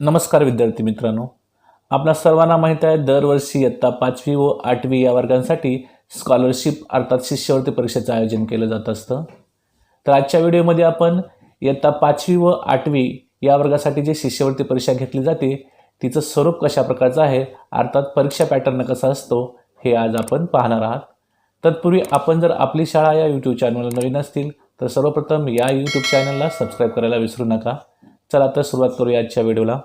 नमस्कार विद्यार्थी मित्रांनो. आपल्या सर्वांना माहीत आहे दरवर्षी इयत्ता पाचवी व आठवी या वर्गांसाठी स्कॉलरशिप अर्थात शिष्यवृत्ती परीक्षेचं आयोजन केलं जात असतं. तर आजच्या व्हिडिओमध्ये आपण इयत्ता पाचवी व आठवी या वर्गासाठी जे शिष्यवृत्ती परीक्षा घेतली जाते तिचं स्वरूप कशा प्रकारचं आहे अर्थात परीक्षा पॅटर्न कसा असतो हे आज आपण पाहणार आहात. तत्पूर्वी आपण जर आपली शाळा या यूट्यूब चॅनलला नवीन असतील तर सर्वप्रथम या यूट्यूब चॅनलला सबस्क्राईब करायला विसरू नका. चला तर सुरुवात करूया आजच्या व्हिडिओला.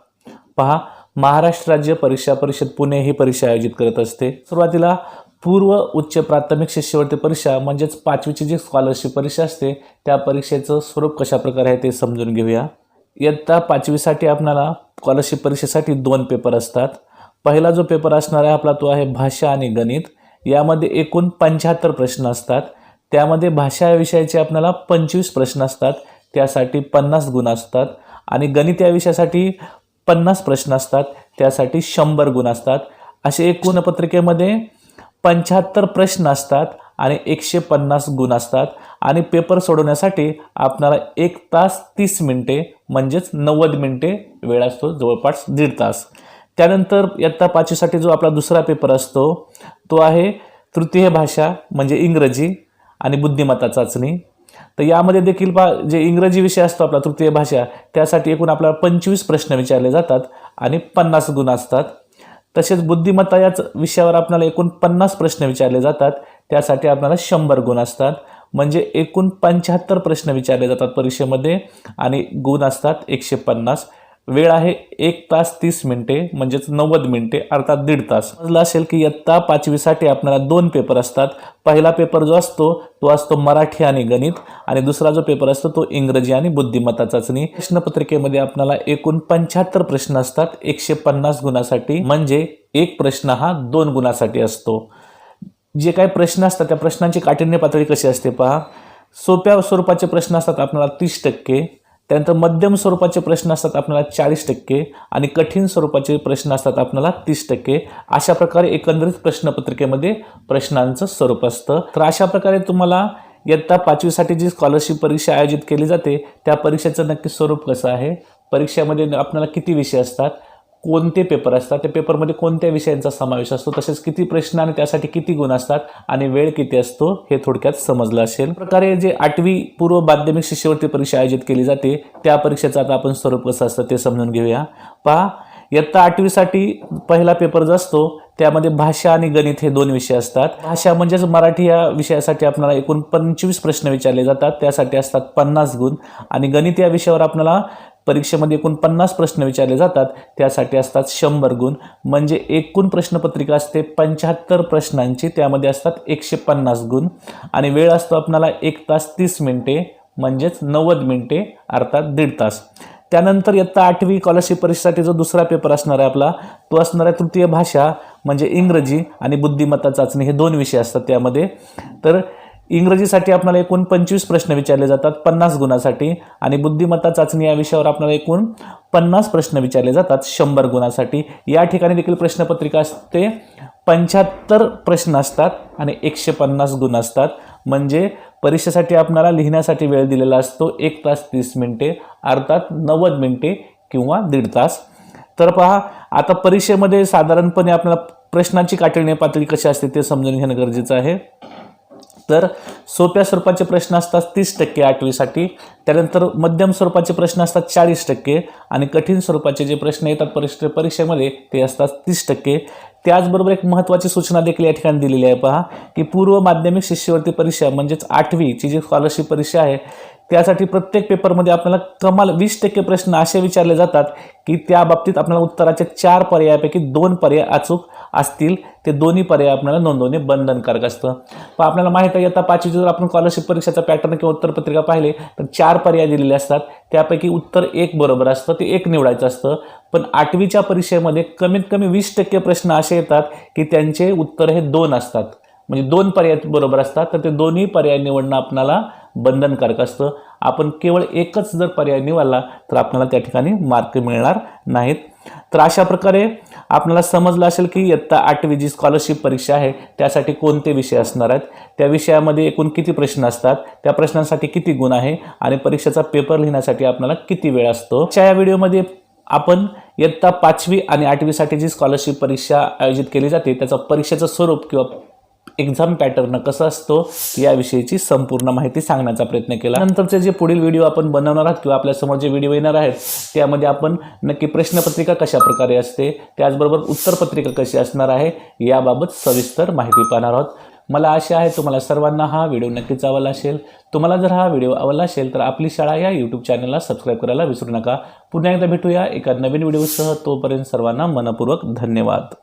पहा महाराष्ट्र राज्य परीक्षा परिषद पुणे ही परीक्षा आयोजित करत असते. सुरुवातीला पूर्व उच्च प्राथमिक शिष्यवृत्ती परीक्षा म्हणजेच पाचवीची जी स्कॉलरशिप परीक्षा असते त्या परीक्षेचं स्वरूप कशा प्रकारे आहे ते समजून घेऊया. इयत्ता पाचवीसाठी आपणाला स्कॉलरशिप परीक्षेसाठी दोन पेपर असतात. पहिला जो पेपर असणार आहे आपला तो आहे भाषा आणि गणित. यामध्ये एकूण पंच्याहत्तर प्रश्न असतात. त्यामध्ये भाषा या विषयाचे आपल्याला पंचवीस प्रश्न असतात. त्यासाठी पन्नास गुण असतात. आणि गणित या विषयासाठी पन्नास प्रश्न असतात. त्यासाठी शंभर गुण असतात. असे एकूण पत्रिकेमध्ये पंच्याहत्तर प्रश्न असतात आणि एकशे पन्नास गुण असतात. आणि पेपर सोडवण्यासाठी आपणाला एक तास तीस मिनटे म्हणजेच नव्वद मिनटे वेळ असतो जवळपास दीड तास. त्यानंतर इयत्ता पाचवीसाठी जो आपला दुसरा पेपर असतो तो आहे तृतीय भाषा म्हणजे इंग्रजी आणि बुद्धिमत्ता चाचणी. तर यामध्ये देखील पा जे इंग्रजी विषय असतो आपला तृतीय भाषा त्यासाठी एकूण आपल्याला पंचवीस प्रश्न विचारले जातात आणि पन्नास गुण असतात. तसेच बुद्धिमत्ता याच विषयावर आपल्याला एकूण पन्नास प्रश्न विचारले जातात त्यासाठी आपल्याला शंभर गुण असतात. म्हणजे एकूण पंच्याहत्तर प्रश्न विचारले जातात परीक्षेमध्ये आणि गुण असतात एकशे पन्नास. वेळ आहे एक तास तीस मिनिटे म्हणजेच नव्वद मिनिटे अर्थात दीड तास. समजलं असेल की इयत्ता पाचवीसाठी आपल्याला दोन पेपर असतात. पहिला पेपर जो असतो तो असतो मराठी आणि गणित आणि दुसरा जो पेपर असतो तो इंग्रजी आणि बुद्धिमत्ता चाचणी प्रश्नपत्रिकेमध्ये आपल्याला एकूण पंच्याहत्तर प्रश्न असतात. एकशे पन्नास गुणासाठी म्हणजे एक प्रश्न हा दोन गुणासाठी असतो. जे काही प्रश्न असतात त्या प्रश्नांची काठिण्य पातळी कशी असते पहा. सोप्या स्वरूपाचे प्रश्न असतात आपल्याला तीस टक्के. त्यानंतर मध्यम स्वरूपाचे प्रश्न असतात आपल्याला चाळीस टक्के आणि कठीण स्वरूपाचे प्रश्न असतात आपल्याला तीस टक्के. अशा प्रकारे एकंदरीत प्रश्नपत्रिकेमध्ये प्रश्नांचं स्वरूप असतं. तर अशा प्रकारे तुम्हाला इयत्ता पाचवीसाठी जी स्कॉलरशिप परीक्षा आयोजित केली जाते त्या परीक्षेचं नक्की स्वरूप कसं आहे? परीक्षेमध्ये आपल्याला किती विषय असतात? कोणते पेपर असतात त्या पेपरमध्ये कोणत्या विषयांचा समावेश असतो तसेच किती प्रश्न आणि त्यासाठी किती गुण असतात आणि वेळ किती असतो हे थोडक्यात समजलं असेल. प्रकारे जे आठवी पूर्व माध्यमिक शिष्यवृत्ती परीक्षा आयोजित केली जाते त्या परीक्षेचं आता आपण स्वरूप कसं असतं ते समजून घेऊया. पहा इयत्ता आठवीसाठी पहिला पेपर जो असतो त्यामध्ये भाषा आणि गणित हे दोन विषय असतात. भाषा म्हणजेच मराठी या विषयासाठी आपल्याला एकूण पंचवीस प्रश्न विचारले जातात त्यासाठी असतात पन्नास गुण. आणि गणित या विषयावर आपल्याला परीक्षेमध्ये एकूण पन्नास प्रश्न विचारले जातात. त्यासाठी असतात शंभर गुण. म्हणजे एकूण प्रश्नपत्रिका असते पंच्याहत्तर प्रश्नांची. त्यामध्ये असतात एकशे पन्नास गुण. आणि वेळ असतो आपणाला एक तास तीस मिनिटे म्हणजेच नव्वद मिनिटे अर्थात दीड तास. त्यानंतर इयत्ता आठवी स्कॉलरशिप परीक्षेसाठी जो दुसरा पेपर असणार आहे आपला तो असणार आहे तृतीय भाषा म्हणजे इंग्रजी आणि बुद्धिमत्ता चाचणी. हे दोन विषय असतात त्यामध्ये. तर इंग्रजीसाठी आपल्याला एकूण पंचवीस प्रश्न विचारले जातात पन्नास गुणासाठी. आणि बुद्धिमत्ता चाचणी या विषयावर आपल्याला एकूण पन्नास प्रश्न विचारले जातात शंभर गुणासाठी. या ठिकाणी देखील प्रश्नपत्रिका असते. पंच्याहत्तर प्रश्न असतात आणि एकशे पन्नास गुण असतात. म्हणजे परीक्षेसाठी आपणाला लिहिण्यासाठी वेळ दिलेला असतो एक तास तीस मिनिटे अर्थात नव्वद मिनिटे किंवा दीड तास. तर पहा आता परीक्षेमध्ये साधारणपणे आपल्याला प्रश्नाची काठिण्य पातळी कशी असते ते समजून घेणं गरजेचं आहे. तर सोप्या स्वरूपाचे प्रश्न असतात तीस टक्के आठवीसाठी. त्यानंतर मध्यम स्वरूपाचे प्रश्न असतात चाळीस टक्के आणि कठीण स्वरूपाचे जे प्रश्न येतात परीक्षे परीक्षेमध्ये ते असतात तीस टक्के. त्याचबरोबर एक महत्त्वाची सूचना देखील या ठिकाणी दिलेली आहे. पहा की पूर्व माध्यमिक शिष्यवृत्ती परीक्षा म्हणजेच आठवीची जी स्कॉलरशिप परीक्षा आहे त्यासाठी प्रत्येक पेपरमध्ये आपल्याला कमाल वीस टक्के प्रश्न असे विचारले जातात की त्या बाबतीत आपल्याला उत्तराचे चार पर्यायापैकी दोन पर्याय अचूक असतील. ते दोन्ही पर्याय आपल्याला नोंदवणे बंधनकारक असतं. पण आपल्याला माहीत आहे आता पाचवीची जर आपण स्कॉलरशिप परीक्षेचा पॅटर्न किंवा उत्तरपत्रिका पाहिले तर चार पर्याय दिलेले असतात. त्यापैकी उत्तर एक बरोबर असतं ते एक निवडायचं असतं. पण आठवीच्या परीक्षेमध्ये कमीत कमी वीस टक्के प्रश्न असे येतात की त्यांचे उत्तर हे दोन असतात. म्हणजे दोन पर्याय बरोबर असतात तर ते दोन्ही पर्याय निवडणं आपणाला बंधनकारक असतं. आपण केवळ एकच जर पर्याय निवडला तर आपल्याला त्या ठिकाणी मार्क मिळणार नाहीत. तर अशा प्रकारे आपल्याला समजलं असेल की इयत्ता आठवी जी स्कॉलरशिप परीक्षा आहे त्यासाठी कोणते विषय असणार आहेत? त्या विषयामध्ये एकूण किती प्रश्न असतात? त्या प्रश्नांसाठी किती गुण आहे? आणि परीक्षेचा पेपर लिहिण्यासाठी आपल्याला किती वेळ असतो? या व्हिडिओमध्ये आपण इयत्ता पाचवी आणि आठवीसाठी जी स्कॉलरशिप परीक्षा आयोजित केली जाते त्याचं परीक्षेचं स्वरूप किंवा एक्झाम पॅटर्न कसं असतो याविषयीची संपूर्ण माहिती सांगण्याचा प्रयत्न केला. नंतरचे जे पुढील व्हिडिओ आपण बनवणार आहोत किंवा आपल्यासमोर जे व्हिडिओ येणार आहेत त्यामध्ये आपण नक्की प्रश्नपत्रिका कशा प्रकारे असते त्याचबरोबर उत्तरपत्रिका कशी असणार आहे याबाबत सविस्तर माहिती पाहणार आहोत. मला आशा आहे तुम्हाला सर्वांना हा व्हिडिओ नक्कीच आवडला असेल. तुम्हाला जर हा व्हिडिओ आवडला असेल तर आपली शाळा या यूट्यूब चॅनलला सबस्क्राईब करायला विसरू नका. पुन्हा एकदा भेटूया एका नवीन व्हिडिओसह. तोपर्यंत सर्वांना मनपूर्वक धन्यवाद.